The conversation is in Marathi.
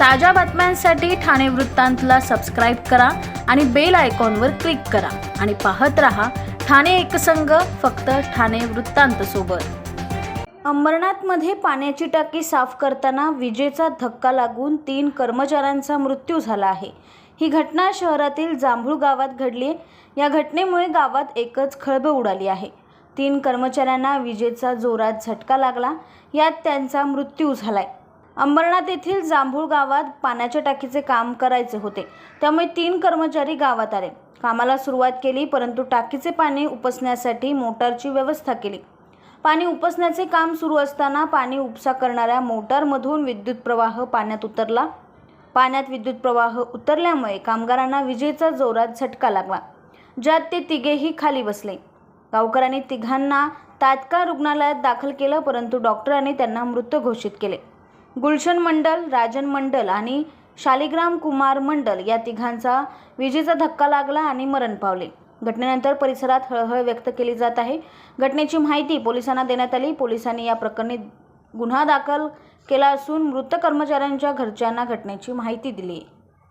ताज्या बातम्यांसाठी ठाणे वृत्तांतला सबस्क्राईब करा आणि बेल आयकॉनवर क्लिक करा. आणि पाहत रहा ठाणे एकसंघ फक्त ठाणे वृत्तांत सोबत. अंबरनाथमध्ये पाण्याची टाकी साफ करताना विजेचा धक्का लागून तीन कर्मचाऱ्यांचा मृत्यू झाला आहे. ही घटना शहरातील जांभूळ गावात घडली आहे. या घटनेमुळे गावात एकच खळबळ उडाली आहे. तीन कर्मचाऱ्यांना विजेचा जोरात झटका लागला. यात त्यांचा मृत्यू झालाय. अंबरनाथ येथील जांभूळ गावात पाण्याच्या टाकीचे काम करायचे होते. त्यामुळे तीन कर्मचारी गावात आले. कामाला सुरुवात केली परंतु टाकीचे पाणी उपसण्यासाठी मोटारची व्यवस्था केली. पाणी उपसण्याचे काम सुरू असताना पाणी उपसा करणाऱ्या मोटारमधून विद्युत प्रवाह पाण्यात उतरला. पाण्यात विद्युत प्रवाह उतरल्यामुळे कामगारांना विजेचा जोरात झटका लागला ज्यात ते तिघेही खाली बसले. गावकऱ्यांनी तिघांना तात्काळ रुग्णालयात दाखल केलं परंतु डॉक्टरांनी त्यांना मृत घोषित केले. गुलशन मंडल राजन मंडल आणि शालिग्राम कुमार मंडल या तिघांचा विजेचा धक्का लागला आणि मरण पावले. घटनेनंतर परिसरात हळहळ व्यक्त केली जात आहे. घटनेची माहिती पोलिसांना देण्यात आली. पोलिसांनी या प्रकरणी गुन्हा दाखल केला असून मृत कर्मचाऱ्यांच्या घरच्यांना घटनेची माहिती दिली. आहे